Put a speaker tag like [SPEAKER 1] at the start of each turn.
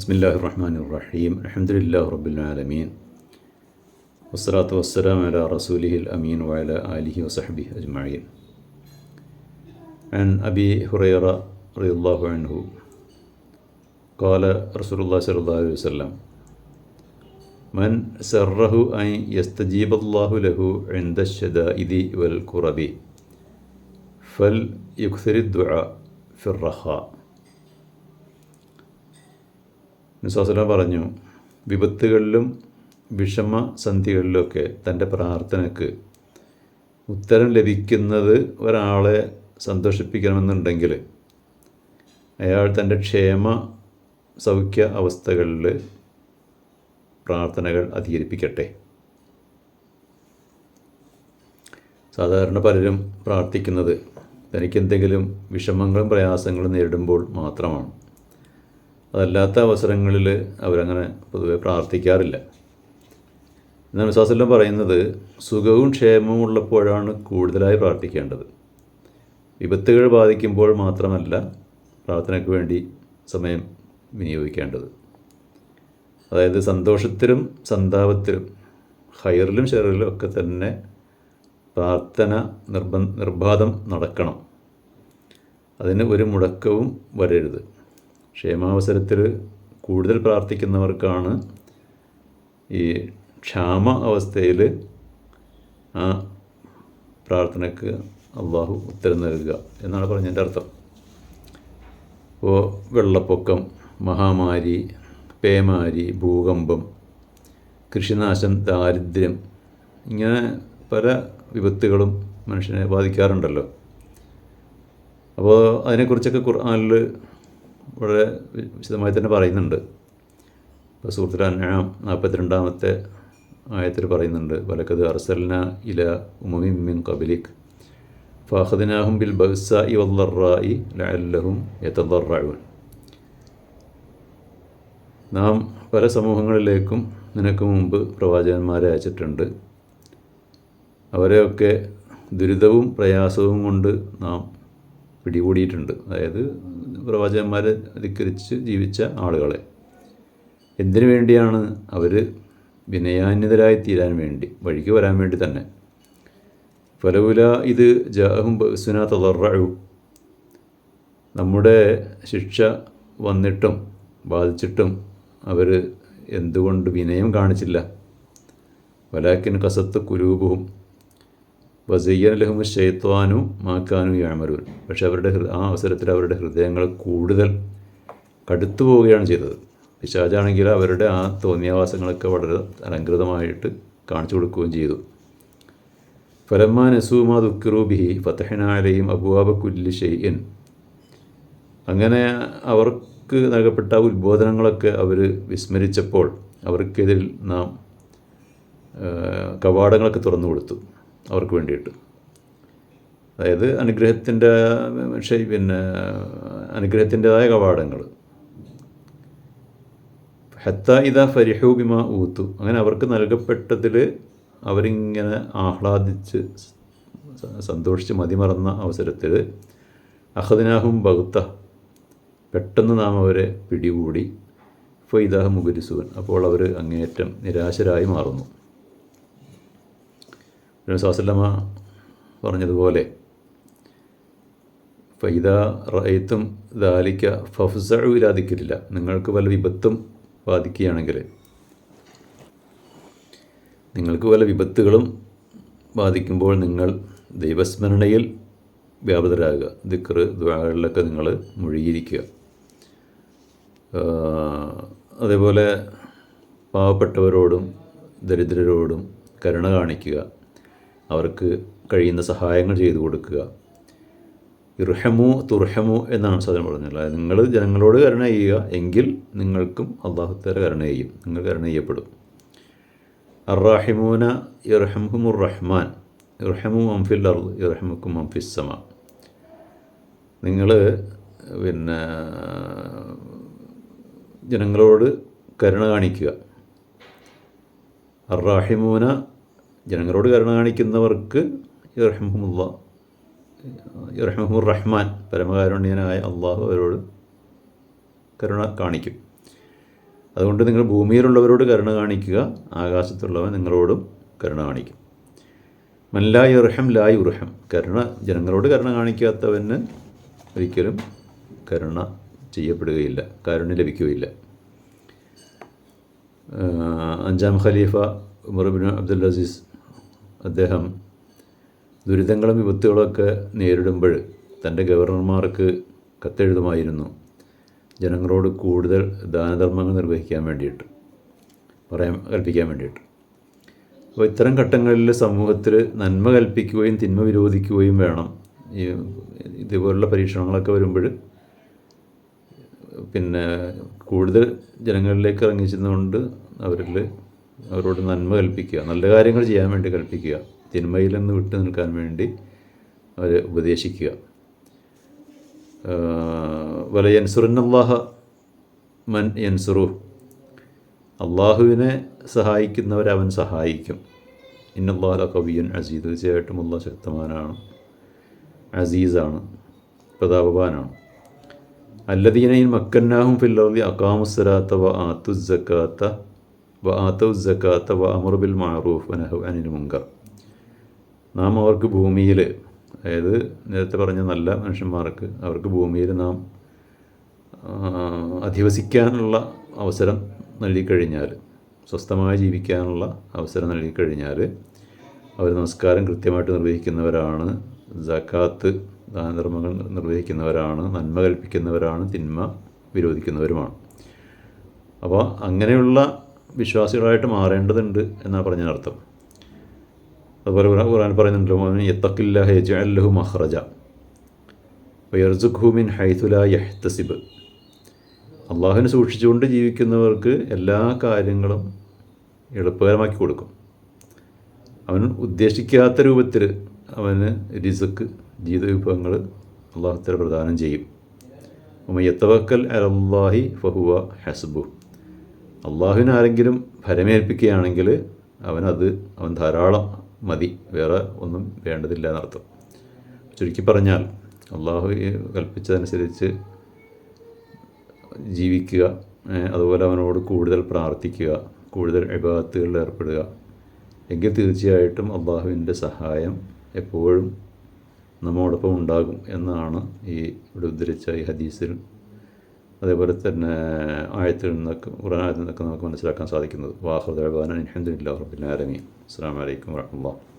[SPEAKER 1] بسم الله الرحمن الرحيم الحمد لله رب العالمين والصلاة والسلام على رسوله الأمين وعلى آله وصحبه أجمعين عن أبي هريرة رضي الله عنه قال رسول الله صلى الله عليه وسلم من سره أن يستجيب الله له عند الشدائد والكرب فليكثر الدعاء في الرخاء നിസ്വാസല പറഞ്ഞു വിപത്തുകളിലും വിഷമ സന്ധികളിലുമൊക്കെ തന്റെ പ്രാർത്ഥനയ്ക്ക് ഉത്തരം ലഭിക്കുന്നത് ഒരാളെ സന്തോഷിപ്പിക്കണമെന്നുണ്ടെങ്കിൽ അയാൾ തന്റെ ക്ഷേമ സൗഖ്യ അവസ്ഥകളിൽ പ്രാർത്ഥനകൾ അധികരിപ്പിക്കട്ടെ. സാധാരണ പലരും പ്രാർത്ഥിക്കുന്നത് തനിക്കെന്തെങ്കിലും വിഷമങ്ങളും പ്രയാസങ്ങളും നേരിടുമ്പോൾ മാത്രമാണ്. അതല്ലാത്ത അവസരങ്ങളിൽ അവരങ്ങനെ പൊതുവെ പ്രാർത്ഥിക്കാറില്ല. എന്നാൽ വിശ്വാസമെല്ലാം പറയുന്നത് സുഖവും ക്ഷേമവും ഉള്ളപ്പോഴാണ് കൂടുതലായി പ്രാർത്ഥിക്കേണ്ടത്. വിപത്തുകൾ ബാധിക്കുമ്പോൾ മാത്രമല്ല പ്രാർത്ഥനയ്ക്ക് വേണ്ടി സമയം വിനിയോഗിക്കേണ്ടത്. അതായത് സന്തോഷത്തിലും സന്താപത്തിലും ഹയറിലും ഷെയറിലും ഒക്കെ തന്നെ പ്രാർത്ഥന നിർബ നിർബാധം നടക്കണം. അതിന് ഒരു മുടക്കവും വരരുത്. ക്ഷേമാവസരത്തിൽ കൂടുതൽ പ്രാർത്ഥിക്കുന്നവർക്കാണ് ഈ ക്ഷാമ അവസ്ഥയിൽ ആ പ്രാർത്ഥനയ്ക്ക് അള്ളാഹു ഉത്തരം നൽകുക എന്നാണ് പറഞ്ഞതിന്റെ അർത്ഥം. ഇപ്പോൾ വെള്ളപ്പൊക്കം മഹാമാരി പേമാരി ഭൂകമ്പം കൃഷിനാശം ദാരിദ്ര്യം ഇങ്ങനെ പല വിപത്തുകളും മനുഷ്യനെ ബാധിക്കാറുണ്ടല്ലോ. അപ്പോൾ അതിനെക്കുറിച്ചൊക്കെ ഖുർആാനിൽ വളരെ വിശദമായി തന്നെ പറയുന്നുണ്ട്. ഇപ്പോൾ സുഹൃത്തുൽ അന്നാം നാൽപ്പത്തിരണ്ടാമത്തെ ആയത്തിൽ പറയുന്നുണ്ട് വലക്കത് അർസൽന ഇല ഉമമിൻ കബിലിഖ് ഫാഹദിനാഹും ബിൽ ബഹ്സ ഇ വല്ലറായി ലഅല്ലഹും യതദറഉൻ നാം പല സമൂഹങ്ങളിലേക്കും നിനക്ക് മുമ്പ് പ്രവാചകന്മാരെ അയച്ചിട്ടുണ്ട്. അവരെയൊക്കെ ദുരിതവും പ്രയാസവും കൊണ്ട് നാം പിടികൂടിയിട്ടുണ്ട്. അതായത് പ്രവാചകന്മാരെ ധിക്കരിച്ച് ജീവിച്ച ആളുകളെ. എന്തിനു വേണ്ടിയാണ് അവർ വിനയാന്യതരായി തീരാൻ വേണ്ടി വഴിക്ക് വരാൻ വേണ്ടി തന്നെ? ഫലവുല ഇത് ജാഹും ബസുന തളറു നമ്മുടെ ശിക്ഷ വന്നിട്ടും ബാധിച്ചിട്ടും അവർ എന്തുകൊണ്ട് വിനയം കാണിച്ചില്ല? വലാക്കിൻ കസത്ത് കുരൂപവും വസയ്യൻ ലഹും ഷെയ്ത്വാനു മാക്കാനു യാമരൂൻ പക്ഷെ അവരുടെ ആ അവസരത്തിൽ അവരുടെ ഹൃദയങ്ങൾ കൂടുതൽ കടുത്തു പോവുകയാണ് ചെയ്തത്. പിശാജാണെങ്കിൽ അവരുടെ ആ തോന്നിയാവാസങ്ങളൊക്കെ വളരെ അലങ്കൃതമായിട്ട് കാണിച്ചു കൊടുക്കുകയും ചെയ്തു. ഫലമ്മ നസൂമ ദുഃഖറൂബിഹി ഫത്തഹനാലയും അബുവാബ കുല്ലി ഷെയ്യൻ അങ്ങനെ അവർക്ക് നൽകപ്പെട്ട ഉത്ബോധനങ്ങളൊക്കെ അവർ വിസ്മരിച്ചപ്പോൾ അവർക്കെതിരിൽ നാം കവാടങ്ങളൊക്കെ തുറന്നു കൊടുത്തു. അവർക്ക് വേണ്ടിയിട്ട്. അതായത് അനുഗ്രഹത്തിന്റെ പിന്നെ അനുഗ്രഹത്തിന്റെതായ കവാടങ്ങൾ. ഹത്ത ഇത ഫരിഹൂബിമ ഊത്തു അങ്ങനെ അവർക്ക് നൽകപ്പെട്ടതിൽ അവരിങ്ങനെ ആഹ്ലാദിച്ച് സന്തോഷിച്ച് മതിമറന്ന അവസരത്തിൽ അഹദിനാഹും ബഹുത്ത പെട്ടെന്ന് നാം അവരെ പിടികൂടി. ഫൈദാഹ മുബരിസുവൻ അപ്പോൾ അവർ അങ്ങേയറ്റം നിരാശരായി മാറുന്നു. സാസല്ലമ്മ പറഞ്ഞതുപോലെ ഫൈദ റയത്തും ദാലിക്ക ഫഫ്സഇല്ലാതിക്കില്ല നിങ്ങൾക്ക് വല്ല വിപത്തും ബാധിക്കുകയാണെങ്കിൽ നിങ്ങൾക്ക് പല വിപത്തുകളും ബാധിക്കുമ്പോൾ നിങ്ങൾ ദൈവസ്മരണയിൽ വ്യാപൃതരാകുക. ദിക്കറ് ദ്വാകളിലൊക്കെ നിങ്ങൾ മുഴുകിയിരിക്കുക. അതേപോലെ പാവപ്പെട്ടവരോടും ദരിദ്രരോടും കരുണ കാണിക്കുക. അവർക്ക് കഴിയുന്ന സഹായങ്ങൾ ചെയ്തു കൊടുക്കുക. ഇർഹമു തുർഹമു എന്നാണ് സാധനം പറഞ്ഞത്. അതായത് നിങ്ങൾ ജനങ്ങളോട് കരുണ ചെയ്യുക എങ്കിൽ നിങ്ങൾക്കും അള്ളാഹുത്തേര കരുണ ചെയ്യും. നിങ്ങൾ കരുണ ചെയ്യപ്പെടും. അറാഹിമൂന ഇർഹംഹുമുർ റഹ്മാൻ. ഇർഹമു അംഫിൽ അർ ഇർഹമുക്കും അംഫിസ്സമ നിങ്ങൾ പിന്നെ ജനങ്ങളോട് കരുണ കാണിക്കുക. അറാഹിമൂന ജനങ്ങളോട് കരുണ കാണിക്കുന്നവർക്ക് ഇറഹമുർ റഹ്മാൻ പരമകാരുണ്യനായ അള്ളാഹു അവരോട് കരുണ കാണിക്കും. അതുകൊണ്ട് നിങ്ങൾ ഭൂമിയിലുള്ളവരോട് കരുണ കാണിക്കുക ആകാശത്തുള്ളവൻ നിങ്ങളോടും കരുണ കാണിക്കും. മല്ലായി ഉർഹം ലായി ഉർഹം കരുണ ജനങ്ങളോട് കരുണ കാണിക്കാത്തവന് ഒരിക്കലും കരുണ ചെയ്യപ്പെടുകയില്ല കരുണ ലഭിക്കുകയില്ല. അഞ്ചാം ഖലീഫ ഉമർബിൻ അബ്ദുൽ അസീസ് അദ്ദേഹം ദുരിതങ്ങളും വിപത്തുകളൊക്കെ നേരിടുമ്പോൾ തന്റെ ഗവർണർമാർക്ക് കത്തെഴുതുമായിരുന്നു ജനങ്ങളോട് കൂടുതൽ ദാനധർമ്മങ്ങൾ നിർവഹിക്കാൻ വേണ്ടിയിട്ട് പറയാൻ കൽപ്പിക്കാൻ വേണ്ടിയിട്ട്. അപ്പോൾ ഇത്തരം ഘട്ടങ്ങളിൽ സമൂഹത്തിൽ നന്മ കൽപ്പിക്കുകയും തിന്മ വിരോധിക്കുകയും വേണം. ഈ ഇതുപോലുള്ള പരീക്ഷണങ്ങളൊക്കെ വരുമ്പോൾ പിന്നെ കൂടുതൽ ജനങ്ങളിലേക്ക് ഇറങ്ങി അവരിൽ അവരോട് നന്മ കൽപ്പിക്കുക നല്ല കാര്യങ്ങൾ ചെയ്യാൻ വേണ്ടി കൽപ്പിക്കുക തിന്മയിൽ നിന്ന് വിട്ടു നിൽക്കാൻ വേണ്ടി അവരെ ഉപദേശിക്കുക. വല യൻസുറിനല്ലാഹ മൻ യൻസുറു. അള്ളാഹുവിനെ സഹായിക്കുന്നവരവൻ സഹായിക്കും. ഇന്നല്ലാഹ കവിയൻ അസീസ്. തീർച്ചയായിട്ടും അള്ളാഹ് ശക്തമാനാണ് അസീസാണ് പ്രതാപവാനാണ്. അല്ലദീനയിൻ മക്കന്നാഹും ഫില്ലവി അക്കാമുസലാത്ത വ ആത്തു ജക്കാത്ത വ വ അമറുബിൽ മാറൂഫ് വനഹു അനിൽ മുങ്കർ നാം അവർക്ക് ഭൂമിയിൽ അതായത് നേരത്തെ പറഞ്ഞ നല്ല മനുഷ്യന്മാർക്ക് അവർക്ക് ഭൂമിയിൽ നാം അധിവസിക്കാനുള്ള അവസരം നൽകിക്കഴിഞ്ഞാൽ സ്വസ്ഥമായി ജീവിക്കാനുള്ള അവസരം നൽകിക്കഴിഞ്ഞാൽ അവർ നമസ്കാരം കൃത്യമായിട്ട് നിർവഹിക്കുന്നവരാണ് ജക്കാത്ത് ദാനധർമ്മങ്ങൾ നിർവഹിക്കുന്നവരാണ് നന്മ കൽപ്പിക്കുന്നവരാണ് തിന്മ വിരോധിക്കുന്നവരുമാണ്. അപ്പോൾ അങ്ങനെയുള്ള വിശ്വാസികളായിട്ട് മാറേണ്ടതുണ്ട് എന്നാണ് അർത്ഥം അതുപോലെ ഖുർആൻ പറയുന്നുണ്ടല്ലോ അവൻ ഹെജ് അല്ലഹു മഹ്റജ വയർസുഖൂമിൻ ഹൈതുല യഹ്തസിബ്. അള്ളാഹുവിനെ സൂക്ഷിച്ചുകൊണ്ട് ജീവിക്കുന്നവർക്ക് എല്ലാ കാര്യങ്ങളും എളുപ്പകരമാക്കി കൊടുക്കും. അവൻ ഉദ്ദേശിക്കാത്ത രൂപത്തിൽ അവന് രിസക്ക് ജീവിത വിഭവങ്ങൾ അള്ളാഹുത്തല പ്രദാനം ചെയ്യും. ഉമയത്തവക്കൽ അലല്ലാഹി ഫഹുവ ഹസ്ബു അള്ളാഹുവിന് ആരെങ്കിലും ഫലമേൽപ്പിക്കുകയാണെങ്കിൽ അവനത് അവൻ ധാരാളം മതി. വേറെ ഒന്നും വേണ്ടതില്ല എന്നർത്ഥം. ചുരുക്കി പറഞ്ഞാൽ അള്ളാഹു കൽപ്പിച്ചതനുസരിച്ച് ജീവിക്കുക അതുപോലെ അവനോട് കൂടുതൽ പ്രാർത്ഥിക്കുക കൂടുതൽ വിഭാഗത്തുകളിൽ ഏർപ്പെടുക. എങ്കിൽ തീർച്ചയായിട്ടും അള്ളാഹുവിന്റെ സഹായം എപ്പോഴും നമ്മോടൊപ്പം ഉണ്ടാകും എന്നാണ് ഈ ഇവിടെ ഉദ്ധരിച്ച ഈ ഹദീസിൽ അതേപോലെ തന്നെ ആയത്തിൽ നിന്നൊക്കെ ഖുറാനായത്തിൽ നിന്നൊക്കെ നമുക്ക് മനസ്സിലാക്കാൻ സാധിക്കുന്നത്. വാഹുദാൻ അലഹദില്ല റബിൻ ആലമീൻ. അസ്സാം വലൈക്കും വാഹമുല്ല